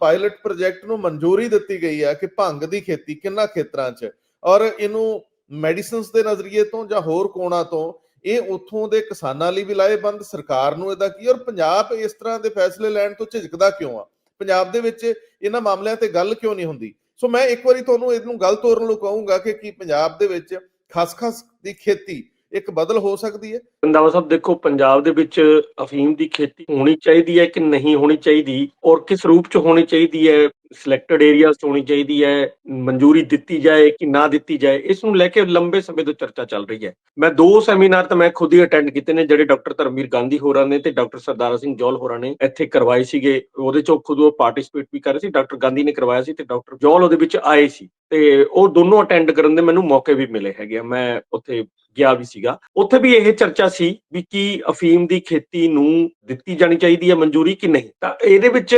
Pilot project ਨੂੰ ਮਨਜ਼ੂਰੀ ਦਿੱਤੀ ਗਈ ਹੈ ਕਿ ਭੰਗ ਦੀ ਖੇਤੀ ਕਿੰਨਾ ਖੇਤਰਾਂ 'ਚ। ਔਰ ਇਹਨੂੰ ਮੈਡੀਸਿਨਸ ਦੇ ਨਜ਼ਰੀਏ ਤੋਂ ਜਾਂ ਹੋਰ ਕੋਣਾਂ ਤੋਂ ਇਹ ਉੱਥੋਂ ਦੇ ਕਿਸਾਨਾਂ ਲਈ ਵੀ ਲਾਹੇਵੰਦ, ਸਰਕਾਰ ਨੂੰ ਇਹਦਾ ਕੀ ਔਰ ਪੰਜਾਬ ਇਸ ਤਰ੍ਹਾਂ ਦੇ ਫੈਸਲੇ ਲੈਣ ਤੋਂ ਝਿਜਕਦਾ ਕਿਉਂ ਆ? ਪੰਜਾਬ ਦੇ ਵਿੱਚ ਇਹਨਾਂ ਮਾਮਲਿਆਂ ਤੇ ਗੱਲ ਕਿਉਂ ਨਹੀਂ ਹੁੰਦੀ? ਸੋ ਮੈਂ ਇੱਕ ਵਾਰੀ ਤੁਹਾਨੂੰ ਇਹਨੂੰ ਗੱਲ ਤੋਰਨ ਨੂੰ ਕਹੂੰਗਾ ਕਿ ਕੀ ਪੰਜਾਬ ਦੇ ਵਿੱਚ ਖਸਖਸ ਦੀ ਖੇਤੀ ਇੱਕ ਬਦਲ ਹੋ ਸਕਦੀ ਹੈ? ਰੰਦਾਵਾ ਸਾਹਿਬ, ਦੇਖੋ, ਪੰਜਾਬ ਦੇ ਵਿੱਚ ਅਫੀਮ ਦੀ ਖੇਤੀ ਹੋਣੀ ਚਾਹੀਦੀ ਹੈ ਕਿ ਨਹੀਂ ਹੋਣੀ ਚਾਹੀਦੀ? ਔਰ ਕਿਸ ਰੂਪ ਚ ਹੋਣੀ ਚਾਹੀਦੀ ਹੈ? ਸਿਲੈਕਟਡ ਏਰੀਆਜ਼ ਹੋਣੀ ਚਾਹੀਦੀ ਹੈ, ਮਨਜ਼ੂਰੀ ਦਿੱਤੀ ਜਾਏ ਕਿ ਨਾ ਦਿੱਤੀ ਜਾਏ, ਇਸ ਨੂੰ ਲੈ ਕੇ ਲੰਬੇ ਸਮੇਂ ਤੋਂ ਚਰਚਾ ਚੱਲ ਰਹੀ ਹੈ। ਮੈਂ ਦੋ ਸੈਮੀਨਾਰ ਤਾਂ ਮੈਂ ਖੁਦ ਹੀ ਅਟੈਂਡ ਕੀਤੇ ਨੇ, ਜਿਹੜੇ ਡਾਕਟਰ ਧਰਮਵੀਰ ਗਾਂਧੀ ਹੋਰਾਂ ਨੇ ਤੇ ਡਾਕਟਰ ਸਰਦਾਰਾ ਸਿੰਘ ਜੌਲ ਹੋਰਾਂ ਨੇ ਇੱਥੇ ਕਰਵਾਏ ਸੀਗੇ। ਉਹਦੇ ਚ ਖੁਦ ਉਹ ਪਾਰਟਿਸਿਪੇਟ ਵੀ ਕਰ ਰਹੇ ਸੀ, ਡਾਕਟਰ ਗਾਂਧੀ ਨੇ ਕਰਵਾਇਆ ਸੀ ਤੇ ਡਾਕਟਰ ਜੌਲ ਉਹਦੇ ਵਿੱਚ ਆਏ ਸੀ। ਤੇ ਉਹ ਦੋਨੋਂ ਅਟੈਂਡ ਕਰਨ ਦੇ ਮੈਨੂੰ ਮੌਕੇ ਵੀ ਮਿਲੇ ਹੈਗੇ ਆ, ਮੈਂ ਉੱਥੇ ਗਿਆ ਵੀ ਸੀਗਾ। ਉੱਥੇ ਵੀ ਇਹ ਚਰਚਾ ਸੀ ਵੀ ਕੀ ਅਫੀਮ ਦੀ ਖੇਤੀ ਨੂੰ ਦਿੱਤੀ ਜਾਣੀ ਚਾਹੀਦੀ ਹੈ ਮਨਜ਼ੂਰੀ ਕਿ ਨਹੀਂ? ਤਾਂ ਇਹਦੇ ਵਿੱਚ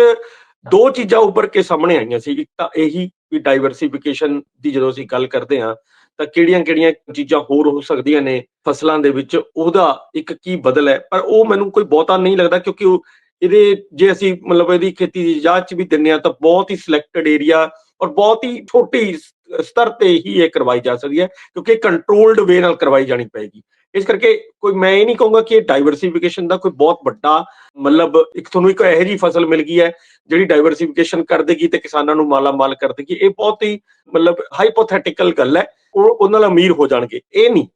ਦੋ ਚੀਜ਼ਾਂ ਉੱਪਰ ਕੇ ਸਾਹਮਣੇ ਆਈਆਂ ਸੀ, ਇੱਕ ਤਾਂ ਇਹੀ ਵੀ ਡਾਈਵਰਸਿਫਿਕੇਸ਼ਨ ਦੀ ਜਦੋਂ ਅਸੀਂ ਗੱਲ ਕਰਦੇ ਹਾਂ, ਤਾਂ ਕਿਹੜੀਆਂ-ਕਿਹੜੀਆਂ ਚੀਜ਼ਾਂ ਹੋਰ ਹੋ ਸਕਦੀਆਂ ਨੇ ਫਸਲਾਂ ਦੇ ਵਿੱਚ, ਉਹਦਾ ਇੱਕ ਕੀ ਬਦਲ ਹੈ? ਪਰ ਉਹ ਮੈਨੂੰ ਕੋਈ ਬਹੁਤਾ ਨਹੀਂ ਲੱਗਦਾ ਕਿਉਂਕਿ ਉਹ ਇਹਦੇ ਜੇ ਅਸੀਂ ਮਤਲਬ ਇਹਦੀ ਖੇਤੀ ਦੀ ਇਜਾਜ਼ਤ ਚ ਵੀ ਦਿੰਨੇ ਆ ਤਾਂ ਬਹੁਤ ਹੀ ਸਿਲੈਕਟਡ ਏਰੀਆ ਔਰ ਬਹੁਤ ਹੀ ਛੋਟੀ ਸਤਰ ਤੇ ਹੀ ਇਹ ਕਰਵਾਈ ਜਾ ਸਕਦੀ ਹੈ ਕਿਉਂਕਿ ਕੰਟਰੋਲਡ ਵੇ ਨਾਲ ਕਰਵਾਈ ਜਾਣੀ ਪਏਗੀ। ਇਸ ਕਰਕੇ ਕੋਈ ਮੈਂ ਇਹ ਨਹੀਂ ਕਹੂੰਗਾ ਕਿ ਇਹ ਡਾਈਵਰਸਿਫਿਕੇਸ਼ਨ ਦਾ ਕੋਈ ਬਹੁਤ ਵੱਡਾ ਮਤਲਬ ਇੱਕ ਤੁਹਾਨੂੰ ਇੱਕ ਇਹੋ ਜਿਹੀ ਫਸਲ ਮਿਲ ਗਈ ਹੈ ਜਿਹੜੀ ਡਾਈਵਰਸਿਫਿਕੇਸ਼ਨ ਕਰ ਦੇਗੀ ਤੇ ਕਿਸਾਨਾਂ ਨੂੰ ਮਾਲਾ ਮਾਲ ਕਰ ਦੇਗੀ। ਇਹ ਬਹੁਤ ਹੀ ਮਤਲਬ ਹਾਈਪੋਥੈਟੀਕਲ ਗੱਲ ਹੈ। ਉਹ ਉਹਨਾਂ ਨਾਲ ਅਮੀਰ ਹੋ ਜਾਣਗੇ। ਇਹ ਨਹੀਂ।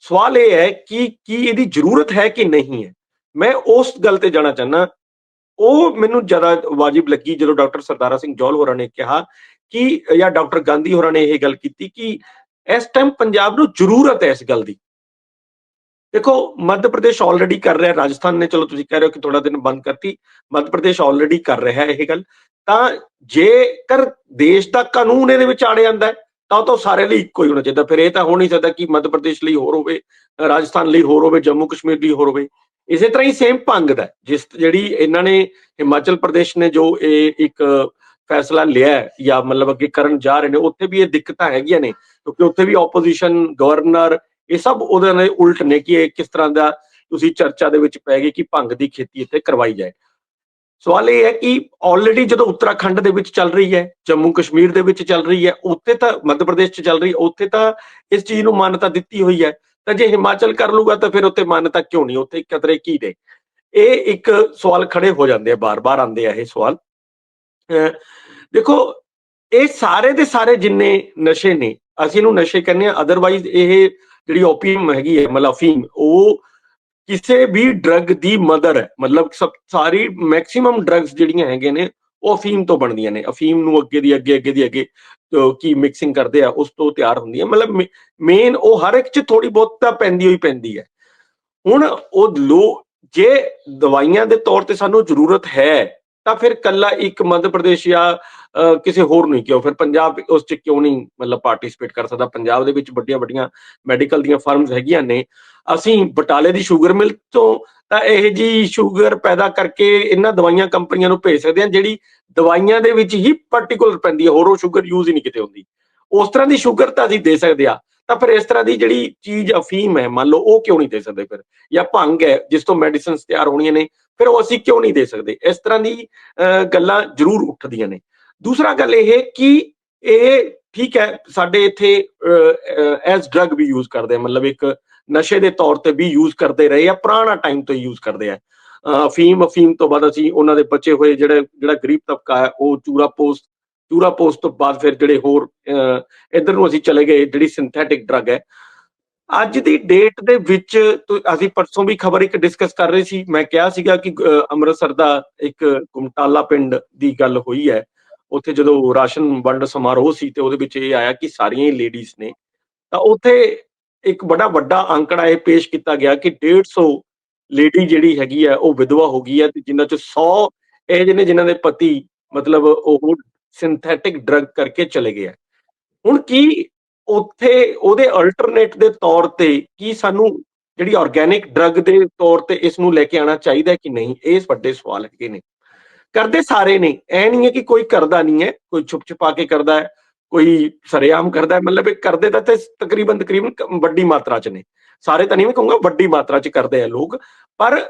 ਸਵਾਲ ਇਹ ਹੈ ਕਿ ਕੀ ਇਹਦੀ ਜ਼ਰੂਰਤ ਹੈ ਕਿ ਨਹੀਂ ਹੈ? ਮੈਂ ਉਸ ਗੱਲ ਤੇ ਜਾਣਾ ਚਾਹਨਾ ਉਹ ਮੈਨੂੰ ਜ਼ਿਆਦਾ ਵਾਜਿਬ ਲੱਗੀ ਜਦੋਂ ਡਾਕਟਰ ਸਰਦਾਰਾ ਸਿੰਘ ਜੌਲ ਹੋਰਾਂ ਨੇ ਕਿਹਾ ਕਿ ਜਾਂ ਡਾਕਟਰ ਗਾਂਧੀ ਹੋਰਾਂ ਨੇ ਇਹ ਗੱਲ ਕੀਤੀ ਕਿ ਇਸ ਟਾਈਮ ਪੰਜਾਬ ਨੂੰ ਜ਼ਰੂਰਤ ਹੈ ਇਸ ਗੱਲ ਦੀ। ਦੇਖੋ, ਮੱਧ ਪ੍ਰਦੇਸ਼ ਆਲਰੇਡੀ ਕਰ ਰਿਹਾ, ਰਾਜਸਥਾਨ ਨੇ, ਚਲੋ ਤੁਸੀਂ ਕਹਿ ਰਹੇ ਹੋ ਕਿ ਥੋੜਾ ਦਿਨ ਬੰਦ ਕਰਤੀ, ਮੱਧ ਪ੍ਰਦੇਸ਼ ਆਲਰੇਡੀ ਕਰ ਰਿਹਾ ਇਹ ਗੱਲ। ਤਾਂ ਜੇਕਰ ਦੇਸ਼ ਦਾ ਕਾਨੂੰਨ ਇਹਦੇ ਵਿੱਚ ਆੜ ਜਾਂਦਾ ਹੈ, ਤਾਂ ਉਹ ਤਾਂ ਸਾਰੇ ਲਈ ਇੱਕੋ ਹੀ ਹੋਣਾ ਚਾਹੀਦਾ। ਫਿਰ ਇਹ ਤਾਂ ਹੋ ਨਹੀਂ ਸਕਦਾ ਕਿ ਮੱਧ ਪ੍ਰਦੇਸ਼ ਲਈ ਹੋਰ ਹੋਵੇ, ਰਾਜਸਥਾਨ ਲਈ ਹੋਰ ਹੋਵੇ, ਜੰਮੂ ਕਸ਼ਮੀਰ ਲਈ ਹੋਰ ਹੋਵੇ। ਇਸੇ ਤਰ੍ਹਾਂ ਹੀ ਸੇਮ ਭੰਗ ਦਾ ਜਿਸ ਜਿਹੜੀ ਇਹਨਾਂ ਨੇ ਹਿਮਾਚਲ ਪ੍ਰਦੇਸ਼ ਨੇ ਜੋ ਇਹ ਇੱਕ ਫੈਸਲਾ ਲਿਆ ਜਾਂ ਮਤਲਬ ਅੱਗੇ ਕਰਨ ਜਾ ਰਹੇ ਨੇ, ਉੱਥੇ ਵੀ ਇਹ ਦਿੱਕਤਾਂ ਹੈਗੀਆਂ ਨੇ, ਕਿਉਂਕਿ ਉੱਥੇ ਵੀ ਆਪੋਜੀਸ਼ਨ ਗਵਰਨਰ ਇਹ ਸਭ ਉਹਦੇ ਨਾਲ ਉਲਟ ਨੇ ਕਿ ਇਹ ਕਿਸ ਤਰ੍ਹਾਂ ਦਾ ਤੁਸੀਂ ਚਰਚਾ ਦੇ ਵਿੱਚ ਪੈ ਗਏ ਕਿ ਭੰਗ ਦੀ ਖੇਤੀ ਇੱਥੇ ਕਰਵਾਈ ਜਾਏ। ਸਵਾਲ ਇਹ ਹੈ ਕਿ ਆਲਰੇਡੀ ਜਦੋਂ ਉੱਤਰਾਖੰਡ ਦੇ ਵਿੱਚ ਚੱਲ ਰਹੀ ਹੈ, ਜੰਮੂ ਕਸ਼ਮੀਰ ਦੇ ਵਿੱਚ ਚੱਲ ਰਹੀ ਹੈ, ਉੱਥੇ ਤਾਂ ਮੱਧ ਪ੍ਰਦੇਸ਼ 'ਚ ਚੱਲ ਰਹੀ ਉੱਥੇ ਤਾਂ ਇਸ ਚੀਜ਼ ਨੂੰ ਮਾਨਤਾ ਦਿੱਤੀ ਹੋਈ ਹੈ। ਤਾਂ ਜੇ ਹਿਮਾਚਲ ਕਰ ਲੂਗਾ ਤਾਂ ਫਿਰ ਉੱਥੇ ਮਾਨਤਾ ਕਿਉਂ ਨਹੀਂ, ਉੱਥੇ ਕਤਰੇ ਕੀ ਨੇ? ਇਹ ਇੱਕ ਸਵਾਲ ਖੜੇ ਹੋ ਜਾਂਦੇ ਆ, ਬਾਰ-ਬਾਰ ਆਉਂਦੇ ਆ ਇਹ ਸਵਾਲ। ਦੇਖੋ, ਇਹ ਸਾਰੇ ਦੇ ਸਾਰੇ ਜਿੰਨੇ ਨਸ਼ੇ ਨੇ, ਅਸੀਂ ਇਹਨੂੰ ਨਸ਼ੇ ਕਹਿੰਦੇ ਆ ਅਦਰਵਾਈਜ਼ ਇਹ ਜਿਹੜੀ ਓਪੀਅਮ ਹੈਗੀ ਹੈ ਮਤਲਬ ਅਫੀਮ ਉਹ ਕਿਸੇ ਵੀ ਡਰੱਗ ਦੀ ਮਦਰ ਹੈ। ਮਤਲਬ ਸਭ, ਸਾਰੀ ਮੈਕਸਿਮਮ ਡਰੱਗਸ ਜਿਹੜੀਆਂ ਹੈਗੇ ਨੇ, ਉਹ ਅਫੀਮ ਤੋਂ ਬਣਦੀਆਂ ਨੇ। ਅਫੀਮ ਨੂੰ ਅੱਗੇ ਦੀ ਅੱਗੇ ਅੱਗੇ ਦੀ ਅੱਗੇ ਕੀ ਮਿਕਸਿੰਗ ਕਰਦੇ ਆ, ਉਸ ਤੋਂ ਤਿਆਰ ਹੁੰਦੀ ਹੈ। ਮਤਲਬ ਮੇਨ ਉਹ ਹਰ ਇੱਕ ਚ ਥੋੜੀ ਬਹੁਤ ਤਾਂ ਪੈਂਦੀ ਹੋਈ ਪੈਂਦੀ ਹੈ। ਹੁਣ ਉਹ ਲੋ, ਜੇ ਦਵਾਈਆਂ ਦੇ ਤੌਰ ਤੇ ਸਾਨੂੰ ਜ਼ਰੂਰਤ ਹੈ ਤਾਂ ਫਿਰ ਕੱਲਾ ਇੱਕ ਮੱਧ ਪ੍ਰਦੇਸ਼ ਜਾਂ ਕਿਸੇ ਹੋਰ ਨੂੰ ਕਿਉਂ? ਫਿਰ ਪੰਜਾਬ ਉਸ ਚ ਕਿਉਂ ਨਹੀਂ ਮਤਲਬ ਪਾਰਟਿਸਿਪੇਟ ਕਰ ਸਕਦਾ? ਪੰਜਾਬ ਦੇ ਵਿੱਚ ਵੱਡੀਆਂ ਵੱਡੀਆਂ ਮੈਡੀਕਲ ਦੀਆਂ ਫਰਮਸ ਹੈਗੀਆਂ ਨੇ। ਅਸੀਂ ਬਟਾਲੇ ਦੀ ਸ਼ੂਗਰ ਮਿਲ ਤੋਂ ਤਾਂ ਇਹ ਜੀ ਸ਼ੂਗਰ ਪੈਦਾ ਕਰਕੇ ਇਹਨਾਂ ਦਵਾਈਆਂ ਕੰਪਨੀਆਂ ਨੂੰ ਭੇਜ ਸਕਦੇ ਹਾਂ, ਜਿਹੜੀ ਦਵਾਈਆਂ ਦੇ ਵਿੱਚ ਹੀ ਪਾਰਟਿਕੂਲਰ ਪੈਂਦੀ ਹੈ। ਹੋਰ ਉਹ ਸ਼ੂਗਰ ਯੂਜ਼ ਹੀ ਨਹੀਂ ਕਿਤੇ ਹੁੰਦੀ। ਉਸ ਤਰ੍ਹਾਂ ਦੀ ਸ਼ੂਗਰ ਤਾਂ ਅਸੀਂ ਦੇ ਸਕਦੇ ਆ ਤਾਂ ਫਿਰ ਇਸ ਤਰ੍ਹਾਂ ਦੀ ਜਿਹੜੀ ਚੀਜ਼ ਅਫੀਮ ਹੈ, ਮੰਨ ਲਓ ਉਹ ਕਿਉਂ ਨਹੀਂ ਦੇ ਸਕਦੇ ਫਿਰ? ਜਾਂ ਭੰਗ ਹੈ, ਜਿਸ ਤੋਂ ਮੈਡੀਸਿਨਸ ਤਿਆਰ ਹੋਣੀਆਂ ਨੇ, ਫਿਰ ਉਹ ਅਸੀਂ ਕਿਉਂ ਨਹੀਂ ਦੇ ਸਕਦੇ? ਇਸ ਤਰ੍ਹਾਂ ਦੀ ਗੱਲਾਂ ਜ਼ਰੂਰ ਉੱਠਦੀਆਂ ਨੇ। ਦੂਸਰਾ ਗੱਲ ਇਹ ਕਿ ਇਹ ਠੀਕ ਹੈ, ਸਾਡੇ ਇੱਥੇ ਐਸ ਡਰਗ ਵੀ ਯੂਜ਼ ਕਰਦੇ ਮਤਲਬ ਇੱਕ ਨਸ਼ੇ ਦੇ ਤੌਰ ਤੇ ਵੀ ਯੂਜ਼ ਕਰਦੇ ਰਹੇ ਆ, ਪੁਰਾਣਾ ਟਾਈਮ ਤੋਂ ਯੂਜ਼ ਕਰਦੇ ਆ। ਅਫੀਮ ਅਫੀਮ ਤੋਂ ਬਾਅਦ ਅਸੀਂ ਉਹਨਾਂ ਦੇ ਬਚੇ ਹੋਏ ਜਿਹੜੇ, ਜਿਹੜਾ ਗਰੀਬ ਤਬਕਾ ਹੈ, ਉਹ ਚੂਰਾ ਪੋਸਟ ਚੂਰਾ ਪੋਸਟ ਤੋਂ ਬਾਅਦ ਫਿਰ ਜਿਹੜੇ ਹੋਰ ਇਧਰ ਨੂੰ ਅਸੀਂ ਚਲੇ ਗਏ, ਜਿਹੜੀ ਸਿੰਥੈਟਿਕ ਡਰੱਗ ਹੈ। ਅੱਜ ਦੀ ਡੇਟ ਦੇ ਵਿੱਚ ਅਸੀਂ ਪਰਸੋਂ ਵੀ ਖਬਰ ਇੱਕ ਡਿਸਕਸ ਕਰ ਰਹੇ ਸੀ। ਮੈਂ ਕਿਹਾ ਸੀਗਾ ਕਿ ਅੰਮ੍ਰਿਤਸਰ ਦਾ ਇੱਕ ਗੁਮਟਾਲਾ ਪਿੰਡ ਦੀ ਗੱਲ ਹੋਈ ਹੈ। ਉੱਥੇ ਜਦੋਂ ਰਾਸ਼ਨ ਵੰਡ ਸਮਾਰੋਹ ਸੀ ਤੇ ਉਹਦੇ ਵਿੱਚ ਇਹ ਆਇਆ ਕਿ ਸਾਰੀਆਂ ਹੀ ਲੇਡੀਜ਼ ਨੇ। ਤਾਂ ਉੱਥੇ ਇੱਕ ਬੜਾ ਵੱਡਾ ਅੰਕੜਾ ਇਹ ਪੇਸ਼ ਕੀਤਾ ਗਿਆ ਕਿ 150 ਲੇਡੀ ਜਿਹੜੀ ਹੈਗੀ ਆ ਉਹ ਵਿਧਵਾ ਹੋ ਗਈ ਹੈ ਤੇ ਜਿਨ੍ਹਾਂ ਚ 100 ਇਹ ਜਿਹਨੇ ਜਿਨ੍ਹਾਂ ਦੇ ਪਤੀ, ਮਤਲਬ ਉਹ ਸਿੰਥੈਟਿਕ ਡਰੱਗ ਕਰਕੇ ਚਲੇ ਗਏ ਹੁਣ ਕੀ ਉੱਥੇ ਉਹਦੇ ਅਲਟਰਨੇਟ ਦੇ ਤੌਰ ਤੇ ਕੀ ਸਾਨੂੰ ਜਿਹੜੀ ਆਰਗੈਨਿਕ ਡਰੱਗ ਦੇ ਤੌਰ ਤੇ ਇਸ ਨੂੰ ਲੈ ਕੇ ਆਣਾ ਚਾਹੀਦਾ ਕਿ ਨਹੀਂ, ਇਹ ਵੱਡੇ ਸਵਾਲ ਹੈਗੇ ਨੇ। ਕਰਦੇ ਸਾਰੇ ਨੇ, ਐ ਨਹੀਂ ਹੈ ਕਿ ਕੋਈ ਕਰਦਾ ਨਹੀਂ ਹੈ, ਕੋਈ ਛੁਪ ਛੁਪਾ ਕੇ ਕਰਦਾ ਹੈ, ਕੋਈ ਸਰੇਆਮ ਕਰਦਾ ਹੈ, ਮਤਲਬ ਇਹ ਕਰਦੇ ਤਾਂ ਤੇ ਤਕਰੀਬਨ ਤਕਰੀਬਨ ਵੱਡੀ ਮਾਤਰਾ 'ਚ ਨੇ। ਸਾਰੇ ਤਾਂ ਨਹੀਂ ਮੈਂ ਕਹੂੰਗਾ ਵੱਡੀ ਮਾਤਰਾ 'ਚ ਕਰਦੇ ਆ ਲੋਕ, ਪਰ